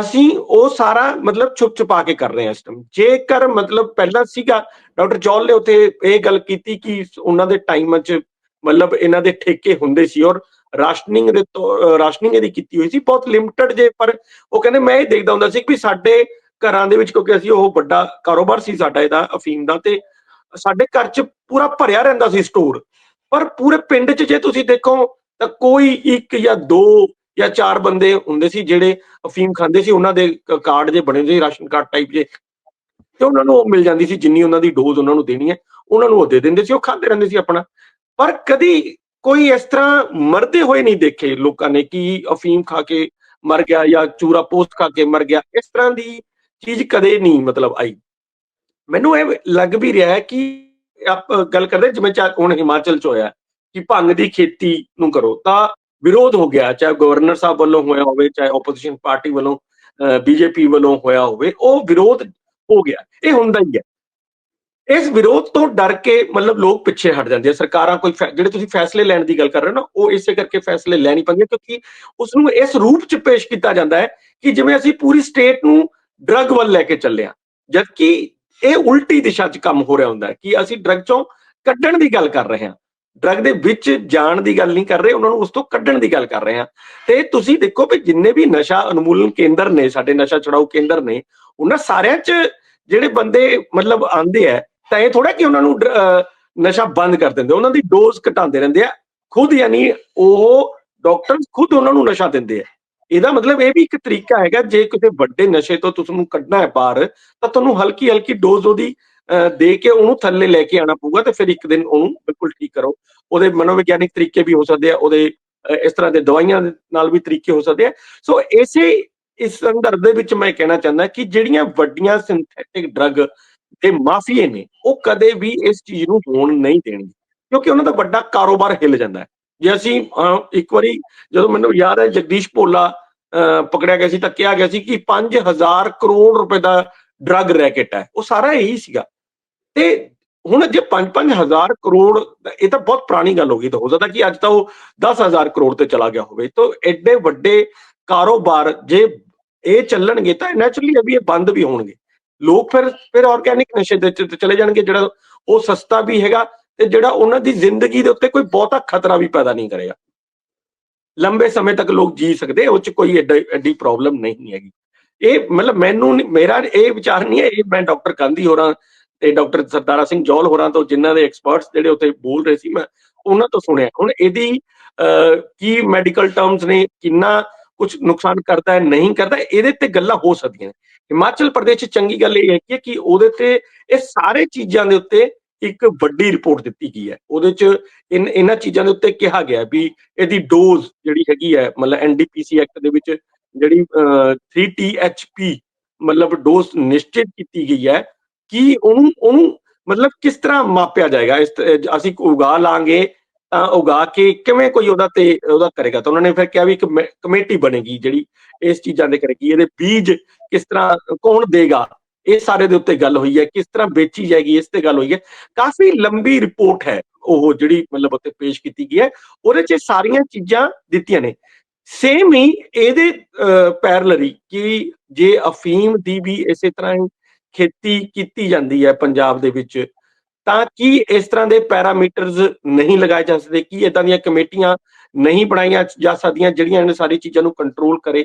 ਅਸੀਂ ਉਹ ਸਾਰਾ ਮਤਲਬ ਛੁਪ ਛੁਪਾ ਕੇ ਕਰ ਰਹੇ ਹਾਂ ਇਸ ਟਾਈਮ ਜੇਕਰ ਮਤਲਬ ਪਹਿਲਾਂ ਸੀਗਾ, ਡਾਕਟਰ ਜੌਲ ਨੇ ਉੱਥੇ ਇਹ ਗੱਲ ਕੀਤੀ ਕਿ ਉਹਨਾਂ ਦੇ ਟਾਈਮ 'ਚ ਮਤਲਬ ਇਹਨਾਂ ਦੇ ਠੇਕੇ ਹੁੰਦੇ ਸੀ ਔਰ ਰਾਸ਼ਨਿੰਗ ਦੇ ਰਾਸ਼ਨਿੰਗ ਇਹਦੀ ਕੀਤੀ ਹੋਈ ਸੀ, ਬਹੁਤ ਲਿਮਟਿਡ ਜੇ, ਪਰ ਉਹ ਕਹਿੰਦੇ ਮੈਂ ਇਹ ਦੇਖਦਾ ਹੁੰਦਾ ਸੀ ਕਿ ਵੀ ਸਾਡੇ ਘਰਾਂ ਦੇ ਵਿੱਚ ਕਿਉਂਕਿ ਅਸੀਂ ਉਹ ਵੱਡਾ ਕਾਰੋਬਾਰ ਸੀ ਸਾਡਾ ਇਹਦਾ, ਅਫੀਮ ਦਾ, ਤੇ ਸਾਡੇ ਘਰ 'ਚ ਪੂਰਾ ਭਰਿਆ ਰਹਿੰਦਾ ਸੀ ਸਟੋਰ ਪਰ ਪੂਰੇ ਪਿੰਡ 'ਚ ਜੇ ਤੁਸੀਂ ਦੇਖੋ ਤਾਂ ਕੋਈ ਇੱਕ ਜਾਂ ਦੋ ਜਾਂ ਚਾਰ ਬੰਦੇ ਹੁੰਦੇ ਸੀ ਜਿਹੜੇ ਅਫੀਮ ਖਾਂਦੇ ਸੀ, ਉਹਨਾਂ ਦੇ ਕਾਰਡ ਜੇ ਬਣੇ ਸੀ, ਰਾਸ਼ਨ ਕਾਰਡ ਟਾਈਪ ਜੇ। ਤੇ ਉਹਨਾਂ ਨੂੰ ਉਹ ਮਿਲ ਜਾਂਦੀ ਸੀ, ਜਿੰਨੀ ਉਹਨਾਂ ਦੀ ਡੋਜ਼ ਉਹਨਾਂ ਨੂੰ ਦੇਣੀ ਹੈ, ਉਹਨਾਂ ਨੂੰ ਉਹ ਦੇ ਦਿੰਦੇ ਸੀ, ਉਹ ਖਾਂਦੇ ਰਹਿੰਦੇ ਸੀ ਆਪਣਾ। ਪਰ ਕਦੀ ਕੋਈ ਇਸ ਤਰ੍ਹਾਂ ਮਰਦੇ ਹੋਏ ਨਹੀਂ ਦੇਖੇ ਲੋਕਾਂ ਨੇ ਕਿ ਅਫੀਮ ਖਾ ਕੇ ਮਰ ਗਿਆ ਜਾਂ ਚੂਰਾ ਪੋਸਟ ਖਾ ਕੇ ਮਰ ਗਿਆ। ਇਸ ਤਰ੍ਹਾਂ ਦੀ ਚੀਜ਼ ਕਦੇ ਨਹੀਂ ਮਤਲਬ ਆਈ। ਮੈਨੂੰ ਇਹ ਲੱਗ ਵੀ ਰਿਹਾ ਹੈ ਕਿ ਆਪ ਗੱਲ ਕਰਦੇ ਜਿਵੇਂ ਚਾ ਹੁਣ ਹਿਮਾਚਲ ਚ ਹੋਇਆ ਕਿ ਭੰਗ ਦੀ ਖੇਤੀ ਨੂੰ ਕਰੋ, ਤਾਂ ਵਿਰੋਧ ਹੋ ਗਿਆ, ਚਾਹੇ ਗਵਰਨਰ ਸਾਹਿਬ ਵੱਲੋਂ ਹੋਇਆ ਹੋਵੇ, ਚਾਹੇ ਆਪੋਜੀਸ਼ਨ ਪਾਰਟੀ ਵੱਲੋਂ ਬੀਜੇਪੀ ਵੱਲੋਂ ਹੋਇਆ ਹੋਵੇ, ਉਹ ਵਿਰੋਧ ਹੋ ਗਿਆ, ਇਹ ਹੁੰਦਾ ਹੀ ਹੈ। ਇਸ ਵਿਰੋਧ ਤੋਂ ਡਰ ਕੇ ਮਤਲਬ ਲੋਕ ਪਿੱਛੇ ਹਟ ਜਾਂਦੇ ਆ, ਸਰਕਾਰਾਂ ਕੋਈ ਜਿਹੜੇ ਤੁਸੀਂ ਫੈਸਲੇ ਲੈਣ ਦੀ ਗੱਲ ਕਰ ਰਹੇ ਹੋ ਨਾ, ਉਹ ਇਸੇ ਕਰਕੇ ਫੈਸਲੇ ਲੈ ਨਹੀਂ ਪਾਉਂਦੀਆਂ, ਕਿਉਂਕਿ ਉਸ ਨੂੰ ਇਸ ਰੂਪ ਚ ਪੇਸ਼ ਕੀਤਾ ਜਾਂਦਾ ਹੈ ਕਿ ਜਿਵੇਂ ਅਸੀਂ ਪੂਰੀ ਸਟੇਟ ਨੂੰ ਡਰੱਗ ਵੱਲ ਲੈ ਕੇ ਚੱਲੇ ਹਾਂ, ਜਦਕਿ ਇਹ ਉਲਟੀ ਦਿਸ਼ਾ 'ਚ ਕੰਮ ਹੋ ਰਿਹਾ ਹੁੰਦਾ ਕਿ ਅਸੀਂ ਡਰੱਗ ਚੋਂ ਕੱਢਣ ਦੀ ਗੱਲ ਕਰ ਰਹੇ ਹਾਂ। ਡਰੱਗ ਦੇ ਵਿੱਚ ਜਾਣ ਦੀ ਗੱਲ ਨਹੀਂ ਕਰ ਰਹੇ, ਉਹਨਾਂ ਨੂੰ ਉਸ ਤੋਂ ਕੱਢਣ ਦੀ ਗੱਲ ਕਰ ਰਹੇ ਹਾਂ। ਤੇ ਤੁਸੀਂ ਦੇਖੋ ਵੀ ਜਿੰਨੇ ਵੀ ਨਸ਼ਾ ਉਨਮੂਲਨ ਕੇਂਦਰ ਨੇ, ਸਾਡੇ ਨਸ਼ਾ ਛੁਡਾਊ ਕੇਂਦਰ ਨੇ, ਉਹਨਾਂ ਸਾਰਿਆਂ 'ਚ ਜਿਹੜੇ ਬੰਦੇ ਮਤਲਬ ਆਂਦੇ ਆ, ਤਾਂ ਇਹ ਥੋੜਾ ਕਿ ਉਹਨਾਂ ਨੂੰ ਨਸ਼ਾ ਬੰਦ ਕਰ ਦਿੰਦੇ ਉਹਨਾਂ ਦੀ ਡੋਜ਼ ਘਟਾਉਂਦੇ ਰਹਿੰਦੇ ਆ। ਖੁਦ ਯਾਨੀ ਉਹ ਡਾਕਟਰ ਖੁਦ ਉਹਨਾਂ ਨੂੰ ਨਸ਼ਾ ਦਿੰਦੇ ਆ। ਇਹਦਾ ਮਤਲਬ ਇਹ ਵੀ ਇੱਕ ਤਰੀਕਾ ਹੈਗਾ, ਜੇ ਕਿਸੇ ਵੱਡੇ ਨਸ਼ੇ ਤੋਂ ਤੁਸੀਂ ਕੱਢਣਾ ਹੈ ਬਾਹਰ, ਤਾਂ ਤੁਹਾਨੂੰ ਹਲਕੀ ਹਲਕੀ ਡੋਜ਼ ਉਹਦੀ ਦੇ ਕੇ ਉਹਨੂੰ ਥੱਲੇ ਲੈ ਕੇ ਆਣਾ ਪਊਗਾ ਤੇ ਫਿਰ ਇੱਕ ਦਿਨ ਉਹਨੂੰ ਬਿਲਕੁਲ ਠੀਕ ਕਰੋ। ਉਹਦੇ ਮਨੋਵਿਗਿਆਨਿਕ ਤਰੀਕੇ ਵੀ ਹੋ ਸਕਦੇ ਆ ਉਹਦੇ ਇਸ ਤਰ੍ਹਾਂ ਦੇ ਦਵਾਈਆਂ ਨਾਲ ਵੀ ਤਰੀਕੇ ਹੋ ਸਕਦੇ ਆ। ਸੋ ਇਸੇ ਇਸ ਸੰਦਰਭ ਦੇ ਵਿੱਚ ਮੈਂ ਕਹਿਣਾ ਚਾਹੁੰਦਾ ਕਿ ਜਿਹੜੀਆਂ ਵੱਡੀਆਂ ਸਿੰਥੈਟਿਕ ਡਰੱਗ ਦੇ ਮਾਫੀਏ ਨੇ ਉਹ ਕਦੇ ਵੀ ਇਸ ਚੀਜ਼ ਨੂੰ ਹੋਣ ਨਹੀਂ ਦੇਣਗੇ। ਕਿਉਂਕਿ ਉਹਨਾਂ ਦਾ ਵੱਡਾ ਕਾਰੋਬਾਰ ਹਿੱਲ ਜਾਂਦਾ ਹੈ। ਜੇ ਅਸੀਂ ਇੱਕ ਵਾਰੀ ਜਦੋਂ ਮੈਨੂੰ ਯਾਦ ਹੈ ਜਗਦੀਸ਼ ਭੋਲਾ ਅਹ, ਪਕੜਿਆ ਗਿਆ ਸੀ ਤਾਂ ਕਿਹਾ ਗਿਆ ਸੀ ਕਿ 5000 ਕਰੋੜ ਰੁਪਏ ਦਾ ਡਰੱਗ ਰੈਕੇਟ ਹੈ। ਉਹ ਸਾਰਾ ਇਹੀ ਸੀਗਾ। ਤੇ ਹੁਣ ਜੇ 5-5000 ਕਰੋੜ, ਇਹ ਤਾਂ ਬਹੁਤ ਪੁਰਾਣੀ ਗੱਲ ਹੋ ਗਈ ਤਾਂ ਹੋ ਸਕਦਾ ਕਿ ਅੱਜ ਤਾਂ ਉਹ 10000 ਕਰੋੜ ਤੇ ਚਲਾ ਗਿਆ ਹੋਵੇ। ਤਾਂ ਐਡੇ ਵੱਡੇ ਕਾਰੋਬਾਰ ਜੇ ਇਹ ਚੱਲਣਗੇ ਤਾਂ ਨੈਚੁਰਲੀ ਅਭੀ ਇਹ ਬੰਦ ਵੀ ਹੋਣਗੇ। ਲੋਕ ਫਿਰ ਫਿਰ ਆਰਗੈਨਿਕ ਨਸ਼ੇ ਦੇ ਚਲੇ ਜਾਣਗੇ ਜਿਹੜਾ ਉਹ ਸਸਤਾ ਵੀ ਹੈਗਾ ਤੇ ਜਿਹੜਾ ਉਹਨਾਂ ਦੀ ਜ਼ਿੰਦਗੀ ਦੇ ਉੱਤੇ ਕੋਈ ਬਹੁਤਾ ਖਤਰਾ ਵੀ ਪੈਦਾ ਨਹੀਂ ਕਰੇਗਾ। ਲੰਬੇ ਸਮੇਂ ਤੱਕ ਲੋਕ ਜੀ ਸਕਦੇ ਉਹ ਚ ਕੋਈ ਐਡੀ ਪ੍ਰੋਬਲਮ ਨਹੀਂ ਹੈਗੀ। ਇਹ ਮਤਲਬ ਮੈਨੂੰ ਮੇਰਾ ਇਹ ਵਿਚਾਰ ਨਹੀਂ ਹੈ, ਇਹ ਮੈਂ ਡਾਕਟਰ ਗਾਂਧੀ ਹੋਰਾਂ ਤੇ ਡਾਕਟਰ ਸਰਦਾਰਾ ਸਿੰਘ ਜੌਲ ਹੋਰਾਂ ਤੋਂ ਜਿਨ੍ਹਾਂ ਦੇ ਐਕਸਪਰਟਸ ਜਿਹੜੇ ਉੱਥੇ ਬੋਲ ਰਹੇ ਸੀ ਮੈਂ ਉਹਨਾਂ ਤੋਂ ਸੁਣਿਆ। ਹੁਣ ਇਹਦੀ ਕੀ ਮੈਡੀਕਲ ਟਰਮਸ ਨੇ ਕਿੰਨਾ ਕੁਝ ਨੁਕਸਾਨ ਕਰਦਾ ਹੈ ਨਹੀਂ ਕਰਦਾ ਇਹਦੇ ਤੇ ਗੱਲਾਂ ਹੋ ਸਕਦੀਆਂ ਨੇ। ਹਿਮਾਚਲ ਪ੍ਰਦੇਸ਼ 'ਚ ਚੰਗੀ ਗੱਲ ਇਹ ਹੈ ਕਿ ਉਹਦੇ ਤੇ ਇਹ ਸਾਰੇ ਚੀਜ਼ਾਂ ਦੇ ਉੱਤੇ ਇੱਕ ਵੱਡੀ ਰਿਪੋਰਟ ਦਿੱਤੀ ਗਈ ਹੈ। ਉਹਦੇ 'ਚ ਇਨ ਇਹਨਾਂ ਚੀਜ਼ਾਂ ਦੇ ਉੱਤੇ ਕਿਹਾ ਗਿਆ ਵੀ ਇਹਦੀ ਡੋਜ਼ ਜਿਹੜੀ ਹੈਗੀ ਹੈ ਮਤਲਬ ਐਨਡੀਪੀਸੀ ਐਕਟ ਦੇ ਵਿੱਚ ਜਿਹੜੀ ਅਹ, 3THP ਮਤਲਬ ਡੋਜ਼ ਨਿਸ਼ਚਿਤ ਕੀਤੀ ਗਈ ਹੈ। ਕਿ ਉਹਨੂੰ ਉਹਨੂੰ ਮਤਲਬ ਕਿਸ ਤਰ੍ਹਾਂ ਮਾਪਿਆ ਜਾਏਗਾ? ਇਸ ਅਸੀਂ ਉਗਾ ਲਾਂਗੇ ਤਾਂ ਉਗਾ ਕੇ ਕਿਵੇਂ ਕੋਈ ਉਹਦਾ ਤੇ, ਉਹਦਾ ਕਰੇਗਾ? ਤਾਂ ਉਹਨਾਂ ਨੇ ਫਿਰ ਕਿਹਾ ਵੀ ਇੱਕ ਕਮੇਟੀ ਬਣੇਗੀ ਜਿਹੜੀ ਇਸ ਚੀਜ਼ਾਂ ਦੇ ਕਰੇਗੀ। ਇਹਦੇ ਬੀਜ ਕਿਸ ਤਰ੍ਹਾਂ, ਕੌਣ ਦੇਗਾ? ਇਹ ਸਾਰੇ ਦੇ ਉੱਤੇ ਗੱਲ ਹੋਈ ਹੈ। ਕਿਸ ਤਰ੍ਹਾਂ ਵੇਚੀ ਜਾਏਗੀ, ਇਸ ਤੇ ਗੱਲ ਹੋਈ ਹੈ। ਕਾਫੀ ਲੰਬੀ ਰਿਪੋਰਟ ਹੈ ਉਹ ਜਿਹੜੀ ਮਤਲਬ ਉੱਤੇ ਪੇਸ਼ ਕੀਤੀ ਗਈ ਹੈ। ਉਹਦੇ 'ਚ ਸਾਰੀਆਂ ਚੀਜ਼ਾਂ ਦਿੱਤੀਆਂ ਨੇ। ਸੇਮ ਹੀ ਇਹਦੇ ਪੈਰਲਰੀ ਕਿ ਜੇ ਅਫੀਮ ਦੀ ਵੀ ਇਸੇ ਤਰ੍ਹਾਂ ਹੀ ਖੇਤੀ ਕੀਤੀ ਜਾਂਦੀ ਹੈ ਪੰਜਾਬ ਦੇ ਵਿੱਚ, ਤਾਂ ਕੀ ਇਸ ਤਰ੍ਹਾਂ ਦੇ ਪੈਰਾਮੀਟਰਸ ਨਹੀਂ ਲਗਾਏ ਜਾ ਸਕਦੇ? ਕੀ ਇਦਾਂ ਦੀਆਂ ਕਮੇਟੀਆਂ ਨਹੀਂ ਬਣਾਈਆਂ ਜਾ ਸਕਦੀਆਂ ਜਿਹੜੀਆਂ ਇਹਨਾਂ ਸਾਰੀ ਚੀਜ਼ਾਂ ਨੂੰ ਕੰਟਰੋਲ ਕਰੇ?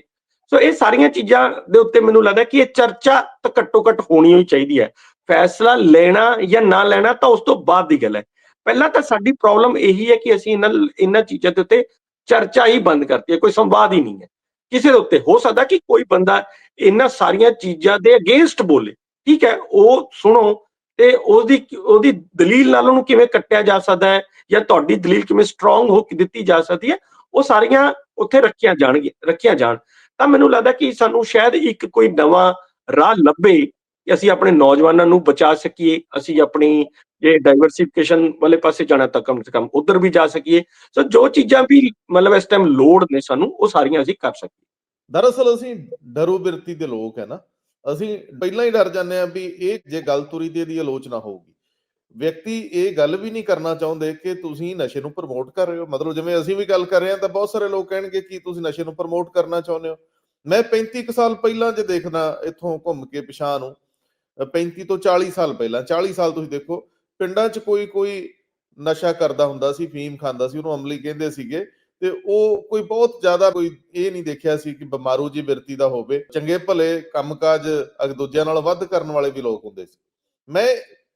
ਸੋ ਇਹ ਸਾਰੀਆਂ ਚੀਜ਼ਾਂ ਦੇ ਉੱਤੇ ਮੈਨੂੰ ਲੱਗਦਾ ਕਿ ਇਹ ਚਰਚਾ ਤਾਂ ਘੱਟੋ ਘੱਟ ਹੋਣੀ ਹੀ ਚਾਹੀਦੀ ਹੈ। ਫੈਸਲਾ ਲੈਣਾ ਜਾਂ ਨਾ ਲੈਣਾ ਤਾਂ ਉਸ ਤੋਂ ਬਾਅਦ ਦੀ ਗੱਲ ਹੈ। ਪਹਿਲਾਂ ਤਾਂ ਸਾਡੀ ਪ੍ਰੋਬਲਮ ਇਹੀ ਹੈ ਕਿ ਅਸੀਂ ਇਹਨਾਂ ਇਹਨਾਂ ਚੀਜ਼ਾਂ ਦੇ ਉੱਤੇ ਚਰਚਾ ਹੀ ਬੰਦ ਕਰਤੀ ਹੈ, ਕੋਈ ਸੰਵਾਦ ਹੀ ਨਹੀਂ ਹੈ। ਕਿਸੇ ਦੇ ਉੱਤੇ ਹੋ ਸਕਦਾ ਕਿ ਕੋਈ ਬੰਦਾ ਇਹਨਾਂ ਸਾਰੀਆਂ ਚੀਜ਼ਾਂ ਦੇ ਅਗੇਂਸਟ ਬੋਲੇ। ਠੀਕ ਹੈ, ਉਹ ਸੁਣੋ ਤੇ ਉਹਦੀ ਉਹਦੀ ਦਲੀਲ ਨਾਲ ਉਹਨੂੰ ਕਿਵੇਂ ਕੱਟਿਆ ਜਾ ਸਕਦਾ ਹੈ ਜਾਂ ਤੁਹਾਡੀ ਦਲੀਲ ਕਿਵੇਂ ਸਟਰੋਂਗ ਹੋ ਕੇ ਦਿੱਤੀ ਜਾ ਸਕਦੀ ਹੈ, ਉਹ ਸਾਰੀਆਂ ਉੱਥੇ ਰੱਖੀਆਂ ਜਾਣਗੀਆਂ, ਰੱਖੀਆਂ ਜਾਣ। ਤਾਂ ਮੈਨੂੰ ਲੱਗਦਾ ਕਿ ਸਾਨੂੰ ਸ਼ਾਇਦ ਇੱਕ ਕੋਈ ਨਵਾਂ ਰਾਹ ਲੱਭੇ ਕਿ ਅਸੀਂ ਆਪਣੇ ਨੌਜਵਾਨਾਂ ਨੂੰ ਬਚਾ ਸਕੀਏ, ਅਸੀਂ ਆਪਣੀ ਜੇ ਡਾਈਵਰਸਿਫਿਕੇਸ਼ਨ ਵਾਲੇ ਪਾਸੇ ਜਾਣਾ ਤਾਂ ਕਮ ਸੇ ਕਮ ਉਧਰ ਵੀ ਜਾ ਸਕੀਏ। ਸੋ ਜੋ ਚੀਜ਼ਾਂ ਵੀ ਮਤਲਬ ਇਸ ਟਾਈਮ ਲੋੜ ਨੇ ਸਾਨੂੰ, ਉਹ ਸਾਰੀਆਂ ਅਸੀਂ ਕਰ ਸਕੀਏ। ਦਰਅਸਲ ਅਸੀਂ ਡਰੋ ਬਿਰਤੀ ਦੇ ਲੋਕ ਹੈ ਨਾ ਅਸੀਂ ਪਹਿਲਾਂ ਹੀ ਡਰ ਜਾਂਦੇ ਆ ਵੀ ਇਹ ਜੇ ਗੱਲ ਤੁਰੀ ਤੇ ਇਹਦੀ ਆਲੋਚਨਾ ਹੋਊਗੀ। ਵਿਅਕਤੀ ਇਹ ਗੱਲ ਵੀ ਨਹੀਂ ਕਰਨਾ ਚਾਹੁੰਦੇ ਕਿ ਤੁਸੀਂ ਨਸ਼ੇ ਨੂੰ ਪ੍ਰਮੋਟ ਕਰ ਰਹੇ ਹੋ। ਮਤਲਬ ਜਿਵੇਂ ਅਸੀਂ ਵੀ ਗੱਲ ਕਰ ਰਹੇ ਹਾਂ ਤਾਂ ਬਹੁਤ ਸਾਰੇ ਲੋਕ ਕਹਿਣਗੇ ਕਿ ਤੁਸੀਂ ਨਸ਼ੇ ਨੂੰ ਪ੍ਰਮੋਟ ਕਰਨਾ ਚਾਹੁੰਦੇ ਹੋ। ਮੈਂ 35 ਕੁ ਸਾਲ ਪਹਿਲਾਂ ਜੇ ਦੇਖਦਾ ਇੱਥੋਂ ਘੁੰਮ ਕੇ ਪਿਛਾਂ ਨੂੰ ਅ, 35 ਤੋਂ 40 ਸਾਲ ਪਹਿਲਾਂ 40 ਸਾਲ ਤੁਸੀਂ ਦੇਖੋ ਪਿੰਡਾਂ 'ਚ ਕੋਈ ਕੋਈ ਨਸ਼ਾ ਕਰਦਾ ਹੁੰਦਾ ਸੀ ਫੀਮ ਖਾਂਦਾ ਸੀ ਉਹਨੂੰ ਅਮਲੀ ਕਹਿੰਦੇ ਸੀਗੇ ਤੇ ਉਹ ਕੋਈ ਬਹੁਤ ਜ਼ਿਆਦਾ ਕੋਈ ਇਹ ਨਹੀਂ ਦੇਖਿਆ ਸੀ ਕਿ ਬਿਮਾਰੂ ਜੀ ਬਿਰਤੀ ਦਾ ਹੋਵੇ। ਚੰਗੇ ਭਲੇ ਕੰਮਕਾਜ ਅਗ ਦੂਜਿਆਂ ਨਾਲ ਵੱਧ ਕਰਨ ਵਾਲੇ ਵੀ ਲੋਕ ਹੁੰਦੇ ਸੀ। ਮੈਂ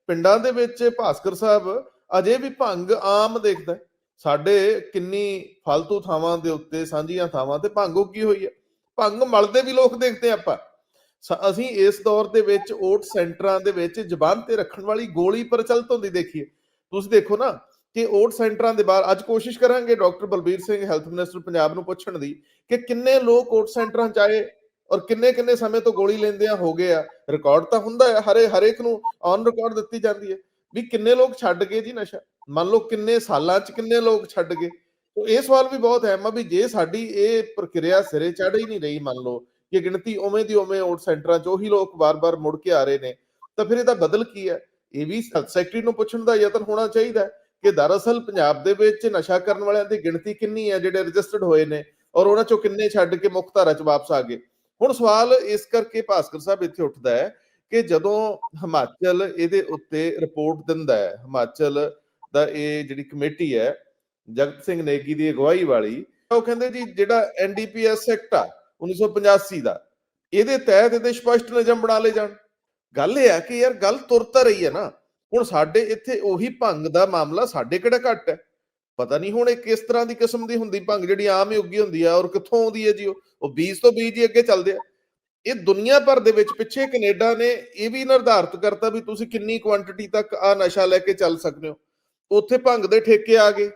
ਪਿੰਡਾਂ ਦੇ ਵਿੱਚ ਭਾਸਕਰ ਸਾਹਿਬ ਅਜੇ ਵੀ ਭੰਗ ਆਮ ਦੇਖਦਾ ਸਾਡੇ ਕਿੰਨੀ ਫालतू ਥਾਵਾਂ ਦੇ ਉੱਤੇ, ਸਾਂਝੀਆਂ ਥਾਵਾਂ ਤੇ ਭੰਗ ਉੱਗੀ ਹੋਈ ਹੈ? ਭੰਗ ਮਲਦੇ ਵੀ ਲੋਕ ਦੇਖਦੇ ਆਪਾਂ। ਅਸੀਂ ਇਸ ਦੌਰ ਦੇ ਵਿੱਚ ਓਟ ਸੈਂਟਰਾਂ ਦੇ ਵਿੱਚ ਜ਼ਬਾਨ ਤੇ ਰੱਖਣ ਵਾਲੀ ਗੋਲੀ ਪ੍ਰਚਲਿਤ ਹੁੰਦੀ ਦੇਖੀਏ ਤੁਸੀਂ ਦੇਖੋ ਨਾ ਕਿ ਓਟ ਸੈਂਟਰਾਂ ਦੇ ਬਾਹਰ, ਅੱਜ ਕੋਸ਼ਿਸ਼ ਕਰਾਂਗੇ doctor Balbir Singh, health minister Punjab ਨੂੰ ਪੁੱਛਣ ਦੀ ਕਿ ਕਿੰਨੇ ਲੋਕ ਓਟ ਸੈਂਟਰਾਂ ਚ ਆਏ ਔਰ ਕਿੰਨੇ ਕਿੰਨੇ ਸਮੇਂ ਤੋਂ ਗੋਲੀ ਲੈਂਦੇ ਆ ਹੋ ਗਏ ਆ। ਰਿਕਾਰਡ ਤਾਂ ਹੁੰਦਾ ਹੈ ਹਰੇ, ਹਰੇਕ ਨੂੰ ਔਨ ਰਿਕਾਰਡ ਦਿੱਤੀ ਜਾਂਦੀ ਹੈ ਵੀ ਕਿੰਨੇ ਲੋਕ ਛੱਡ ਗਏ ਜੀ ਨਸ਼ਾ। ਮੰਨ ਲਓ ਕਿੰਨੇ ਸਾਲਾਂ ਚ ਕਿੰਨੇ ਲੋਕ ਛੱਡ ਗਏ। ਤਾਂ ਇਹ ਸਵਾਲ ਵੀ ਬਹੁਤ ਹੈ ਆ ਵੀ ਜੇ ਸਾਡੀ ਇਹ ਪ੍ਰਕਿਰਿਆ ਸਿਰੇ ਚੜ੍ਹ ਹੀ ਨਹੀਂ ਰਹੀ ਮੰਨ ਲਓ ਕਿ ਗਿਣਤੀ ਉਵੇਂ ਦੀ ਉਵੇਂ ਓਟ ਸੈਂਟਰਾਂ 'ਚ ਉਹੀ ਲੋਕ ਵਾਰ-ਵਾਰ ਮੁੜ ਕੇ ਆ ਰਹੇ ਨੇ, ਤਾਂ ਫਿਰ ਇਹਦਾ ਬਦਲ ਕੀ ਹੈ ਇਹ ਵੀ ਸੈਕਟਰੀ ਨੂੰ ਪੁੱਛਣ ਦਾ ਯਤਨ ਹੋਣਾ ਚਾਹੀਦਾ। ਕਿ ਦਰਅਸਲ ਪੰਜਾਬ ਦੇ ਵਿੱਚ ਨਸ਼ਾ ਕਰਨ ਵਾਲਿਆਂ ਦੀ ਗਿਣਤੀ ਕਿੰਨੀ ਹੈ ਜਿਹੜੇ ਰਜਿਸਟਰਡ ਹੋਏ ਨੇ ਔਰ ਉਹਨਾਂ ਚੋਂ ਕਿੰਨੇ ਛੱਡ ਕੇ ਮੁੱਖ ਧਾਰਾ 'ਚ ਵਾਪਸ ਆ ਗਏ? ਹੁਣ ਸਵਾਲ ਇਸ ਕਰਕੇ ਭਾਸਕਰ ਸਾਹਿਬ ਇੱਥੇ ਉੱਠਦਾ ਹੈ ਕਿ ਜਦੋਂ ਹਿਮਾਚਲ ਇਹਦੇ ਉੱਤੇ ਰਿਪੋਰਟ ਦਿੰਦਾ ਹੈ, ਹਿਮਾਚਲ ਦਾ ਇਹ ਜਿਹੜੀ ਕਮੇਟੀ ਹੈ, ਜਗਤ ਸਿੰਘ ਨੇਗੀ ਦੀ ਅਗਵਾਈ ਵਾਲੀ, ਉਹ ਕਹਿੰਦੇ ਜੀ ਜਿਹੜਾ ਐਨਡੀਪੀਐਸ ਐਕਟ ਆ 1985 ਦਾ, ਇਹਦੇ ਤਹਿਤ ਇਹਦੇ ਸਪਸ਼ਟ ਨਿਯਮ ਬਣਾ ਲਏ ਜਾਣ। ਗੱਲ ਇਹ ਆ ਕਿ ਯਾਰ ਗੱਲ ਤੁਰ ਤਾਂ ਰਹੀ ਹੈ ਨਾ। ਹੁਣ ਸਾਡੇ ਇੱਥੇ ਉਹੀ ਭੰਗ ਦਾ ਮਾਮਲਾ ਸਾਡੇ ਕਿਹੜਾ ਘੱਟ ਹੈ? ਪਤਾ ਨਹੀਂ ਹੁਣ ਇਹ ਕਿਸ ਤਰ੍ਹਾਂ ਦੀ ਕਿਸਮ ਦੀ ਹੁੰਦੀ ਭੰਗ ਜਿਹੜੀ ਆਮ ਹੀ ਉੱਗੀ ਹੁੰਦੀ ਆ ਔਰ ਕਿੱਥੋਂ ਆਉਂਦੀ ਹੈ ਜੀ ਉਹ? ਬੀਜ ਤੋਂ ਬੀਜ ਹੀ ਅੱਗੇ ਚੱਲਦੇ ਆ। ਇਹ ਦੁਨੀਆ ਭਰ ਦੇ ਵਿੱਚ ਪਿੱਛੇ ਕੈਨੇਡਾ ਨੇ ਇਹ ਵੀ ਨਿਰਧਾਰਤ ਕਰਤਾ ਵੀ ਤੁਸੀਂ ਕਿੰਨੀ ਕੁਆਂਟੀਟੀ ਤੱਕ ਆ ਨਸ਼ਾ ਲੈ ਕੇ ਚੱਲ ਸਕਦੇ ਹੋ। ਉੱਥੇ ਭੰਗ ਦੇ ਠੇਕੇ ਆ ਗਏ।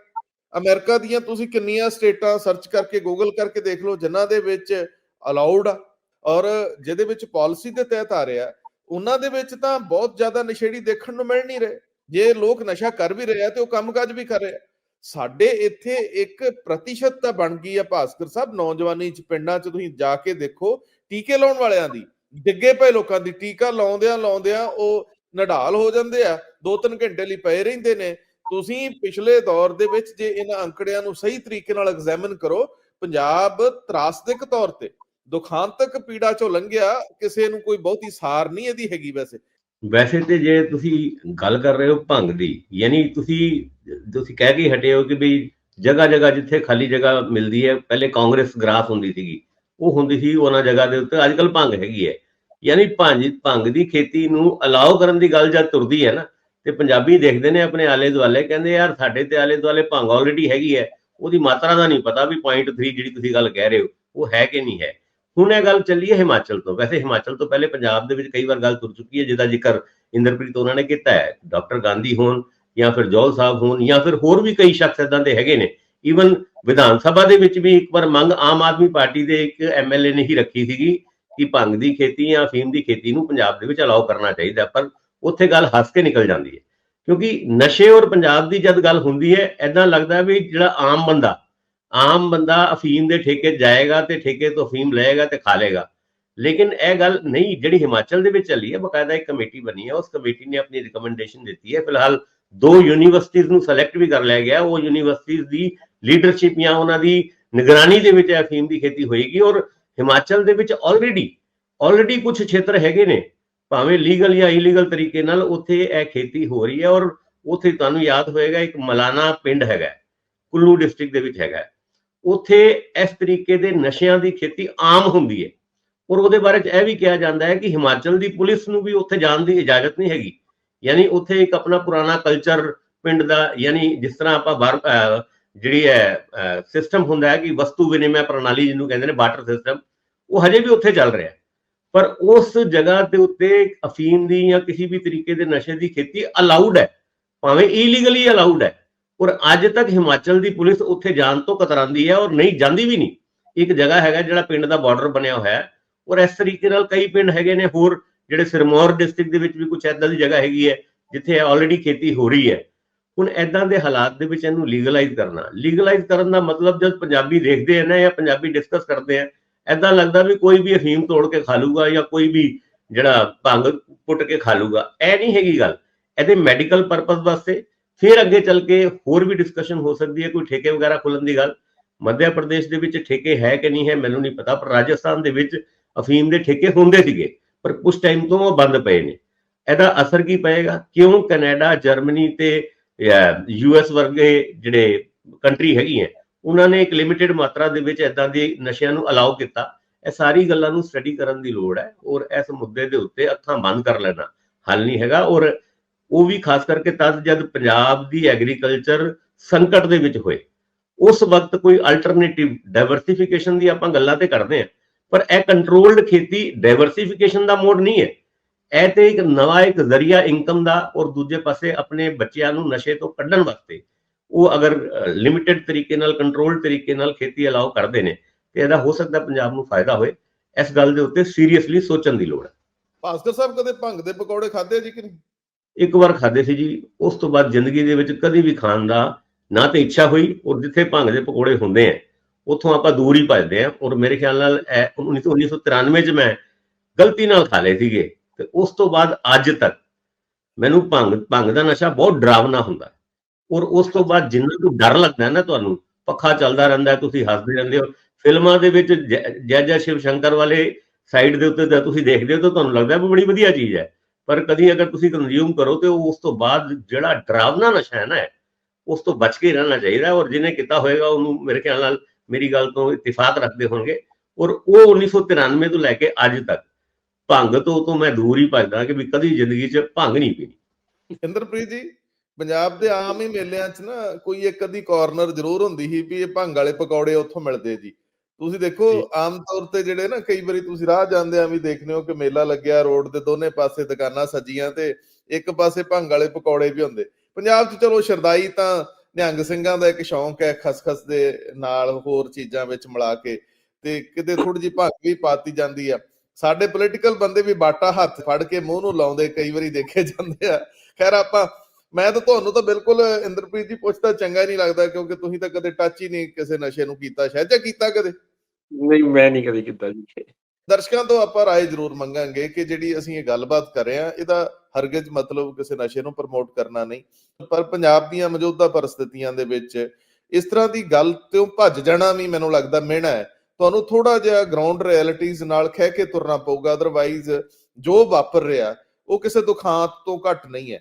ਅਮਰੀਕਾ ਦੀਆਂ ਤੁਸੀਂ ਕਿੰਨੀਆਂ ਸਟੇਟਾਂ ਸਰਚ ਕਰਕੇ ਗੂਗਲ ਕਰਕੇ ਦੇਖ ਲਓ, ਜਿਨ੍ਹਾਂ ਦੇ ਵਿੱਚ ਅਲਾਉਡ ਆ ਔਰ ਜਿਹਦੇ ਵਿੱਚ ਪਾਲਿਸੀ ਦੇ ਤਹਿਤ ਆ ਰਿਹਾ। ਉਹਨਾਂ ਦੇ ਵਿੱਚ ਤਾਂ ਬਹੁਤ ਜ਼ਿਆਦਾ ਨਸ਼ੇੜੀ ਦੇਖਣ ਨੂੰ ਮਿਲ ਨਹੀਂ ਰਹੇ। ਜੇ ਲੋਕ ਨਸ਼ਾ ਕਰ ਵੀ ਰਹੇ ਆ ਤੇ ਉਹ ਕੰਮਕਾਜ ਵੀ ਕਰ ਰਹੇ ਸਾਡੇ ਇੱਥੇ ਇੱਕ ਪ੍ਰਤੀਸ਼ਤ ਤਾਂ ਬਣ ਗਈ ਆ ਭਾਸਕਰ ਸਾਹਿਬ, ਨੌਜਵਾਨੀ ਚ, ਪਿੰਡਾਂ ਚ ਤੁਸੀਂ ਜਾ ਕੇ ਦੇਖੋ, ਟੀਕੇ ਲਾਉਣ ਵਾਲਿਆਂ ਦੀ। ਡਿੱਗੇ ਪਏ ਲੋਕਾਂ ਦੀ, ਟੀਕਾ ਲਾਉਂਦਿਆਂ ਲਾਉਂਦਿਆਂ ਉਹ ਨਡਾਲ ਹੋ ਜਾਂਦੇ ਆ ਦੋ ਤਿੰਨ ਘੰਟੇ ਲਈ ਪਏ ਰਹਿੰਦੇ ਨੇ। ਤੁਸੀਂ ਪਿਛਲੇ ਦੌਰ ਦੇ ਵਿੱਚ ਜੇ ਇਹਨਾਂ ਅੰਕੜਿਆਂ ਨੂੰ ਸਹੀ ਤਰੀਕੇ ਨਾਲ ਐਗਜ਼ਾਮਿਨ ਕਰੋ, ਪੰਜਾਬ ਤਰਾਸਦਿਕ ਤੌਰ ਤੇ ਦੁਖਾਂਤਕ ਪੀੜਾ ਚੋਂ ਲੰਘਿਆ, ਕਿਸੇ ਨੂੰ ਕੋਈ ਬਹੁਤੀ ਸਾਰ ਨਹੀਂ ਇਹਦੀ ਹੈਗੀ ਵੈਸੇ। ਵੈਸੇ ਤੇ ਜੇ ਤੁਸੀਂ ਗੱਲ ਕਰ ਰਹੇ ਹੋ ਭੰਗ ਦੀ, ਯਾਨੀ ਤੁਸੀਂ ਤੁਸੀਂ ਕਹਿ ਕੇ ਹਟੇ ਹੋ ਕਿ ਵੀ ਜਗ੍ਹਾ ਜਗ੍ਹਾ ਜਿੱਥੇ ਖਾਲੀ ਜਗ੍ਹਾ ਮਿਲਦੀ ਹੈ, ਪਹਿਲੇ ਕਾਂਗਰਸ ਗ੍ਰਾਸ ਹੁੰਦੀ ਸੀਗੀ, ਉਹ ਹੁੰਦੀ ਸੀ ਉਹਨਾਂ ਜਗ੍ਹਾ ਦੇ ਉੱਤੇ ਅੱਜ ਕੱਲ ਭੰਗ ਹੈਗੀ ਹੈ। ਯਾਨੀ ਭੰਗ ਭੰਗ ਦੀ ਖੇਤੀ ਨੂੰ ਅਲਾਉ ਕਰਨ ਦੀ ਗੱਲ ਜਦ ਤੁਰਦੀ ਹੈ ਨਾ, ਤੇ ਪੰਜਾਬੀ ਦੇਖਦੇ ਨੇ ਆਪਣੇ ਆਲੇ ਦੁਆਲੇ ਕਹਿੰਦੇ ਯਾਰ ਸਾਡੇ ਤੇ ਆਲੇ ਦੁਆਲੇ ਭੰਗ ਆਲਰੇਡੀ ਹੈਗੀ ਹੈ, ਉਹਦੀ ਮਾਤਰਾ ਦਾ ਨਹੀਂ ਪਤਾ ਵੀ 0.3 ਜਿਹੜੀ ਤੁਸੀਂ ਗੱਲ ਕਹਿ ਰਹੇ ਹੋ, ਉਹ ਹੈ ਕਿ ਨਹੀਂ ਹੈ। ਹੁਣ ਇਹ ਗੱਲ ਚੱਲੀ ਹੈ ਹਿਮਾਚਲ ਤੋਂ। ਵੈਸੇ ਹਿਮਾਚਲ ਤੋਂ ਪਹਿਲੇ ਪੰਜਾਬ ਦੇ ਵਿੱਚ ਕਈ ਵਾਰ ਗੱਲ ਤੁਰ ਚੁੱਕੀ ਹੈ, ਜਿਹਦਾ ਜ਼ਿਕਰ ਇੰਦਰਪ੍ਰੀਤ ਉਹਨਾਂ ਨੇ ਕੀਤਾ ਹੈ। ਡਾਕਟਰ ਗਾਂਧੀ ਹੋਣ ਜਾਂ ਫਿਰ ਜੋਲ ਸਾਹਿਬ ਹੋਣ ਜਾਂ ਫਿਰ ਹੋਰ ਵੀ ਕਈ ਸ਼ਖਸ ਇਦਾਂ ਦੇ ਹੈਗੇ ਨੇ। ਈਵਨ ਵਿਧਾਨ ਸਭਾ ਦੇ ਵਿੱਚ ਵੀ ਇੱਕ ਵਾਰ ਮੰਗ ਆਮ ਆਦਮੀ ਪਾਰਟੀ ਦੇ ਇੱਕ ਐਮਐਲਏ ਨੇ ਹੀ ਰੱਖੀ ਸੀਗੀ ਕਿ ਭੰਗ ਦੀ ਖੇਤੀ ਜਾਂ ਫੀਮ ਦੀ ਖੇਤੀ ਨੂੰ ਪੰਜਾਬ ਦੇ ਵਿੱਚ ਅਲਾਉ ਕਰਨਾ ਚਾਹੀਦਾ, ਪਰ ਉੱਥੇ ਗੱਲ ਹੱਸ ਕੇ ਨਿਕਲ ਜਾਂਦੀ ਹੈ। ਕਿਉਂਕਿ ਨਸ਼ੇ ਔਰ ਪੰਜਾਬ ਦੀ ਜਦ ਗੱਲ ਹੁੰਦੀ ਹੈ ਐਦਾਂ ਲੱਗਦਾ ਵੀ ਜਿਹੜਾ ਆਮ ਬੰਦਾ ਆਮ ਬੰਦਾ ਅਫੀਮ ਦੇ ਠੇਕੇ ਜਾਏਗਾ ਤੇ ਠੇਕੇ ਤੋਂ ਅਫੀਮ ਲਏਗਾ ਤੇ ਖਾ ਲੇਗਾ ਲੇਕਿਨ ਇਹ ਗੱਲ ਨਹੀਂ, ਜਿਹੜੀ ਹਿਮਾਚਲ ਦੇ ਵਿੱਚ ਚੱਲੀ ਹੈ, ਬਕਾਇਦਾ ਇੱਕ ਕਮੇਟੀ ਬਣੀ ਹੈ, ਉਸ ਕਮੇਟੀ ਨੇ ਆਪਣੀ ਰਿਕਮੈਂਡੇਸ਼ਨ ਦਿੱਤੀ ਹੈ। ਫਿਲਹਾਲ ਦੋ ਯੂਨੀਵਰਸਿਟੀਆਂ ਨੂੰ ਸਿਲੈਕਟ ਵੀ ਕਰ ਲਿਆ ਗਿਆ। ਉਹ ਯੂਨੀਵਰਸਿਟੀਆਂ ਦੀ ਲੀਡਰਸ਼ਿਪ ਜਾਂ ਉਹਨਾਂ ਦੀ ਨਿਗਰਾਨੀ ਦੇ ਵਿੱਚ ਇਹ ਅਫੀਮ ਦੀ ਖੇਤੀ ਹੋਏਗੀ ਔਰ ਹਿਮਾਚਲ ਦੇ ਵਿੱਚ ਆਲਰੇਡੀ ਆਲਰੇਡੀ ਕੁਝ ਖੇਤਰ ਹੈਗੇ ਨੇ, ਭਾਵੇਂ ਲੀਗਲ ਜਾਂ ਇਲੀਗਲ ਤਰੀਕੇ ਨਾਲ ਉੱਥੇ ਇਹ ਖੇਤੀ ਹੋ ਰਹੀ ਹੈ ਔਰ ਉੱਥੇ ਤੁਹਾਨੂੰ ਯਾਦ ਹੋਏਗਾ ਇੱਕ ਮਲਾਨਾ ਪਿੰਡ ਹੈਗਾ, ਕੁੱਲੂ ਡਿਸਟ੍ਰਿਕਟ ਦੇ ਵਿੱਚ ਹੈਗਾ। ਉੱਥੇ ਇਸ ਤਰੀਕੇ ਦੇ ਨਸ਼ਿਆਂ ਦੀ ਖੇਤੀ ਆਮ ਹੁੰਦੀ ਹੈ। ਔਰ ਉਹਦੇ ਬਾਰੇ ਚ ਇਹ ਵੀ ਕਿਹਾ ਜਾਂਦਾ ਹੈ ਕਿ ਹਿਮਾਚਲ ਦੀ ਪੁਲਿਸ ਨੂੰ ਵੀ ਉੱਥੇ ਜਾਣ ਦੀ ਇਜਾਜ਼ਤ ਨਹੀਂ ਹੈਗੀ। ਯਾਨੀ ਉੱਥੇ ਇੱਕ ਆਪਣਾ ਪੁਰਾਣਾ ਕਲਚਰ ਪਿੰਡ ਦਾ, ਯਾਨੀ ਜਿਸ ਤਰ੍ਹਾਂ ਆਪਾਂ ਬਾਹਰ ਜਿਹੜੀ ਹੈ ਸਿਸਟਮ ਹੁੰਦਾ ਹੈ ਕਿ ਵਸਤੂ ਵਿਨਿਮੈ ਪ੍ਰਣਾਲੀ ਜਿਹਨੂੰ ਕਹਿੰਦੇ ਨੇ ਬਾਰਟਰ ਸਿਸਟਮ ਉਹ ਹਜੇ ਵੀ ਉੱਥੇ ਚੱਲ ਰਿਹਾ ਪਰ ਉਸ ਜਗ੍ਹਾ ਦੇ ਉੱਤੇ ਅਫੀਮ ਦੀ ਜਾਂ ਕਿਸੇ ਵੀ ਤਰੀਕੇ ਦੇ ਨਸ਼ੇ ਦੀ ਖੇਤੀ ਅਲਾਉਡ ਹੈ। ਭਾਵੇਂ ਇਲੀਗਲੀ ਅਲਾਉਡ ਹੈ। ਔਰ ਅੱਜ ਤੱਕ ਹਿਮਾਚਲ ਦੀ ਪੁਲਿਸ ਉੱਥੇ ਜਾਣ ਤੋਂ ਕਤਰਾਉਂਦੀ ਹੈ ਔਰ ਨਹੀਂ ਜਾਂਦੀ ਵੀ ਨਹੀਂ। ਇੱਕ ਜਗ੍ਹਾ ਹੈਗਾ ਜਿਹੜਾ ਪਿੰਡ ਦਾ ਬਾਰਡਰ ਬਣਿਆ ਹੋਇਆ ਹੈ ਔਰ ਇਸ ਤਰੀਕੇ ਨਾਲ ਕਈ ਪਿੰਡ ਹੈਗੇ ਨੇ ਹੋਰ ਜਿਹੜੇ ਸਿਰਮੌਰ ਡਿਸਟ੍ਰਿਕਟ ਦੇ ਵਿੱਚ ਵੀ ਕੁਝ ਐਦਾਂ ਦੀ ਜਗ੍ਹਾ ਹੈਗੀ ਹੈ ਜਿੱਥੇ ਆਲਰੇਡੀ ਖੇਤੀ ਹੋ ਰਹੀ ਹੈ। ਹੁਣ ਐਦਾਂ ਦੇ ਹਾਲਾਤ ਦੇ ਵਿੱਚ ਇਹਨੂੰ ਲੀਗਲਾਈਜ਼ ਕਰਨਾ। ਲੀਗਲਾਈਜ਼ ਕਰਨ ਦਾ ਮਤਲਬ ਜਦ ਪੰਜਾਬੀ ਦੇਖਦੇ ਆ ਨਾ ਜਾਂ ਪੰਜਾਬੀ ਡਿਸਕਸ ਕਰਦੇ ਆ ਐਦਾਂ ਲੱਗਦਾ ਵੀ ਕੋਈ ਵੀ ਅਫੀਮ ਤੋੜ ਕੇ ਖਾ ਲੂਗਾ ਜਾਂ ਕੋਈ ਵੀ ਜਿਹੜਾ ਭੰਗ ਪੁੱਟ ਕੇ ਖਾ ਲੂਗਾ। ਇਹ ਨਹੀਂ ਹੈਗੀ ਗੱਲ। ਇਹਦੇ ਮੈਡੀਕਲ ਪਰਪਸ ਵਾਸਤੇ ਫਿਰ ਅੱਗੇ ਚੱਲ ਕੇ ਹੋਰ ਵੀ ਡਿਸਕਸ਼ਨ ਹੋ ਸਕਦੀ ਹੈ, ਕੋਈ ਠੇਕੇ ਵਗੈਰਾ ਖੁੱਲਣ ਦੀ ਗੱਲ। ਮੱਧਿਆ ਪ੍ਰਦੇਸ਼ ਦੇ ਵਿੱਚ ਠੇਕੇ ਹੈ ਕਿ ਨਹੀਂ ਹੈ, ਮੈਨੂੰ ਨਹੀਂ ਪਤਾ, ਪਰ ਰਾਜਸਥਾਨ ਦੇ ਵਿੱਚ ਅਫੀਮ ਦੇ ਠੇਕੇ ਹੁੰਦੇ ਸੀਗੇ, ਪਰ ਕੁਝ ਟਾਈਮ ਤੋਂ ਉਹ ਬੰਦ ਪਏ ਨੇ। ਇਹਦਾ ਅਸਰ ਕੀ ਪਏਗਾ? ਕਿਉਂ ਕੈਨੇਡਾ, ਜਰਮਨੀ ਤੇ ਯੂਐਸ ਵਰਗੇ ਜਿਹੜੇ ਕੰਟਰੀ ਹੈਗੀ ਹੈ, ਉਹਨਾਂ ਨੇ ਇੱਕ ਲਿਮਿਟਿਡ ਮਾਤਰਾ ਦੇ ਵਿੱਚ ਇਦਾਂ ਦੇ ਨਸ਼ਿਆਂ ਨੂੰ ਅਲਾਉ ਕੀਤਾ। ਇਹ ਸਾਰੀ ਗੱਲਾਂ ਨੂੰ ਸਟੱਡੀ ਕਰਨ ਦੀ ਲੋੜ ਹੈ ਔਰ ਇਸ ਮੁੱਦੇ ਦੇ ਉੱਤੇ ਅੱਖਾਂ ਬੰਦ ਕਰ ਲੈਣਾ। ਹੱਲ ਨਹੀਂ ਹੈਗਾ ਔਰ ਉਹ ਵੀ ਖਾਸ ਕਰਕੇ ਤਦ ਜਦ ਪੰਜਾਬ ਦੀ ਐਗਰੀਕਲਚਰ ਸੰਕਟ ਦੇ ਵਿੱਚ ਹੋਏ। ਉਸ ਵਕਤ ਕੋਈ ਅਲਟਰਨੇਟਿਵ ਡਾਈਵਰਸਿਫਿਕੇਸ਼ਨ ਦੀ ਆਪਾਂ ਗੱਲਾਂ ਤੇ ਕਰਦੇ ਹਾਂ, ਪਰ ਇਹ ਕੰਟਰੋਲਡ ਖੇਤੀ ਡਾਈਵਰਸਿਫਿਕੇਸ਼ਨ ਦਾ ਮੋਡ ਨਹੀਂ ਹੈ। ਇਹ ਤੇ ਇੱਕ ਨਵਾਂ ਇੱਕ ਜ਼ਰੀਆ ਇਨਕਮ ਦਾ ਔਰ ਦੂਜੇ ਪਾਸੇ ਆਪਣੇ ਬੱਚਿਆਂ ਨੂੰ ਨਸ਼ੇ ਤੋਂ ਕੱਢਣ ਵਾਸਤੇ ਉਹ ਅਗਰ ਲਿਮਿਟਿਡ ਤਰੀਕੇ ਨਾਲ ਕੰਟਰੋਲਡ ਤਰੀਕੇ ਨਾਲ ਖੇਤੀ ਅਲਾਉ ਕਰਦੇ ਨੇ, ਤੇ ਇਹਦਾ ਹੋ ਸਕਦਾ ਪੰਜਾਬ ਨੂੰ ਫਾਇਦਾ ਹੋਏ। ਇਸ ਗੱਲ ਦੇ ਉੱਤੇ ਸੀਰੀਅਸਲੀ ਸੋਚਣ ਦੀ ਲੋੜ ਹੈ। ਭਾਸਕਰ ਸਾਹਿਬ, ਕਦੇ ਭੰਗ ਦੇ ਪਕੌੜੇ ਖਾਦੇ ਜੀ ਕਿ ਨਹੀਂ? ਇੱਕ ਵਾਰ ਖਾਦੇ ਸੀ ਜੀ, ਉਸ ਤੋਂ ਬਾਅਦ ਜ਼ਿੰਦਗੀ ਦੇ ਵਿੱਚ ਕਦੇ ਵੀ ਖਾਣ ਦਾ ਨਾ ਤੇ ਇੱਛਾ ਹੋਈ ਔਰ ਜਿੱਥੇ ਭੰਗ ਦੇ ਪਕੌੜੇ ਹੁੰਦੇ ਆ, ਉੱਥੋਂ ਆਪਾਂ ਦੂਰ ਹੀ ਭੱਜਦੇ ਆ ਔਰ ਮੇਰੇ ਖਿਆਲ ਨਾਲ ਇਹ 1993 ਚ ਮੈਂ ਗਲਤੀ ਨਾਲ ਖਾ ਲਏ ਸੀਗੇ ਤੇ ਉਸ ਤੋਂ ਬਾਅਦ ਅੱਜ ਤੱਕ ਮੈਨੂੰ ਭੰਗ ਭੰਗ ਦਾ ਨਸ਼ਾ ਬਹੁਤ ਡਰਾਵਨਾ ਹੁੰਦਾ ਔਰ ਉਸ ਤੋਂ ਬਾਅਦ ਜਿੰਨਾ ਕੁ ਡਰ ਲੱਗਦਾ ਨਾ ਤੁਹਾਨੂੰ, ਪੱਖਾ ਚੱਲਦਾ ਰਹਿੰਦਾ, ਤੁਸੀਂ ਹੱਸਦੇ ਰਹਿੰਦੇ ਹੋ, ਫਿਲਮਾਂ ਦੇ ਵਿੱਚ ਜੈ ਜੈ ਜੈ ਸ਼ਿਵ ਸ਼ੰਕਰ ਵਾਲੇ ਸਾਈਡ ਦੇ ਉੱਤੇ ਜਦ ਤੁਸੀਂ ਦੇਖਦੇ ਹੋ ਤਾਂ ਤੁਹਾਨੂੰ ਲੱਗਦਾ ਵੀ ਬੜੀ ਵਧੀਆ ਚੀਜ਼ ਹੈ। ਪਰ ਕਦੀ ਅਗਰ ਤੁਸੀਂ ਕੰਜ਼ਿਊਮ ਕਰੋ ਤੇ ਉਸ ਤੋਂ ਬਾਅਦ ਜਿਹੜਾ ਡਰਾਵਨਾ ਨਸ਼ਾ ਹੈ ਨਾ, ਉਸ ਤੋਂ ਬਚ ਕੇ ਰਹਿਣਾ ਚਾਹੀਦਾ ਔਰ ਜਿਹਨੇ ਕੀਤਾ ਹੋਏਗਾ ਉਹਨੂੰ ਮੇਰੇ ਖਿਆਲ ਨਾਲ ਮੇਰੀ ਗੱਲ ਤੋਂ ਇਤਫਾਕ ਰੱਖਦੇ ਹੋਣਗੇ ਔਰ ਉਹ 1993 ਤੋਂ ਲੈ ਕੇ ਅੱਜ ਤੱਕ ਭੰਗ ਤੋਂ ਤੋਂ ਮੈਂ ਦੂਰ ਹੀ ਭੱਜਦਾ ਕਿ ਵੀ ਕਦੀ ਜ਼ਿੰਦਗੀ 'ਚ ਭੰਗ ਨਹੀਂ ਪੀਣੀ। ਇੰਦਰਪ੍ਰੀਤ ਜੀ, ਪੰਜਾਬ ਦੇ ਆਮ ਹੀ ਮੇਲਿਆਂ 'ਚ ਨਾ ਕੋਈ ਇੱਕ ਅੱਧੀ ਕਾਰਨਰ ਜ਼ਰੂਰ ਹੁੰਦੀ ਸੀ ਵੀ ਇਹ ਭੰਗ ਵਾਲੇ ਪਕੌੜੇ ਉੱਥੋਂ ਮਿਲਦੇ ਜੀ। ਤੁਸੀਂ ਦੇਖੋ ਜੀ। ਆਮ ਤੌਰ ਤੇ ਜਿਹੜੇ ਨਾ ਕਈ ਵਾਰੀ ਤੁਸੀਂ ਰਾਹ ਜਾਂਦੇ ਆ ਵੀ ਦੇਖਦੇ ਹੋ ਕਿ ਮੇਲਾ ਲੱਗਿਆ ਰੋਡ ਦੇ ਦੋਨੇ ਪਾਸੇ ਦੁਕਾਨਾਂ ਸਜੀਆਂ ਤੇ ਇੱਕ ਪਾਸੇ ਭੰਗ ਵਾਲੇ ਪਕੌੜੇ ਵੀ ਹੁੰਦੇ। ਪੰਜਾਬ 'ਚ ਚਲੋ ਸ਼ਰਦਾਈ ਤਾਂ ਨਿਹੰਗ ਸਿੰਘਾਂ ਦਾ ਇੱਕ ਸ਼ੌਂਕ ਹੈ ਖਸਖਸ ਦੇ ਨਾਲ ਹੋਰ ਚੀਜ਼ਾਂ ਵਿੱਚ ਮਿਲਾ ਕੇ ਤੇ ਕਿਤੇ ਥੋੜੀ ਜਿਹੀ ਭੰਗ ਵੀ ਪਾਤੀ ਜਾਂਦੀ ਆ। ਸਾਡੇ ਪੋਲੀਟੀਕਲ ਬੰਦੇ ਵੀ ਬਾਟਾ ਹੱਥ ਫੜ ਕੇ ਮੂੰਹ ਨੂੰ ਲਾਉਂਦੇ ਕਈ ਵਾਰੀ ਦੇਖੇ ਜਾਂਦੇ ਆ। ਖੈਰ ਆਪਾਂ ਮੈਂ ਤਾਂ ਤੁਹਾਨੂੰ ਤਾਂ ਬਿਲਕੁਲ ਇੰਦਰਪ੍ਰੀਤ ਜੀ ਪੁੱਛਦਾ ਚੰਗਾ ਨਹੀਂ ਲੱਗਦਾ ਕਿਉਂਕਿ ਤੁਸੀਂ ਤਾਂ ਕਦੇ ਟੱਚ ਹੀ ਨਹੀਂ ਕਿਸੇ ਨਸ਼ੇ ਨੂੰ ਕੀਤਾ ਸ਼ਾਇਦ ਜਾਂ ਕੀਤਾ ਕਦੇ? ਨਹੀਂ, ਮੈਂ ਨਹੀਂ ਕਦੇ ਕੀਤਾ ਜੀ। ਦਰਸ਼ਕਾਂ ਤੋਂ ਆਪਾਂ ਰਾਏ ਜ਼ਰੂਰ ਮੰਗਾਂਗੇ ਕਿ ਜਿਹੜੀ ਅਸੀਂ ਇਹ ਗੱਲਬਾਤ ਕਰ ਰਹੇ ਹਾਂ, ਇਹਦਾ ਹਰਗਿਜ਼ ਮਤਲਬ ਕਿਸੇ ਨਸ਼ੇ ਨੂੰ ਪ੍ਰਮੋਟ ਕਰਨਾ ਨਹੀਂ। ਪਰ ਪੰਜਾਬ ਦੀਆਂ ਮੌਜੂਦਾ ਪਰਿਸਥਿਤੀਆਂ ਦੇ ਵਿੱਚ ਇਸ ਤਰ੍ਹਾਂ ਦੀ ਗੱਲ ਤੋਂ ਭੱਜ ਜਾਣਾ ਵੀ ਮੈਨੂੰ ਲੱਗਦਾ ਮਿਹਣਾ ਹੈ। ਤੁਹਾਨੂੰ ਥੋੜਾ ਜਿਹਾ ਗਰਾਊਂਡ ਰਿਐਲਿਟੀਜ਼ ਨਾਲ ਖਹਿ ਕੇ ਤੁਰਨਾ ਪਊਗਾ ਅਦਰਵਾਈਜ਼ ਜੋ ਵਾਪਰ ਰਿਹਾ, ਉਹ ਕਿਸੇ ਦੁਖਾਂਤ ਤੋਂ ਘੱਟ ਨਹੀਂ ਹੈ।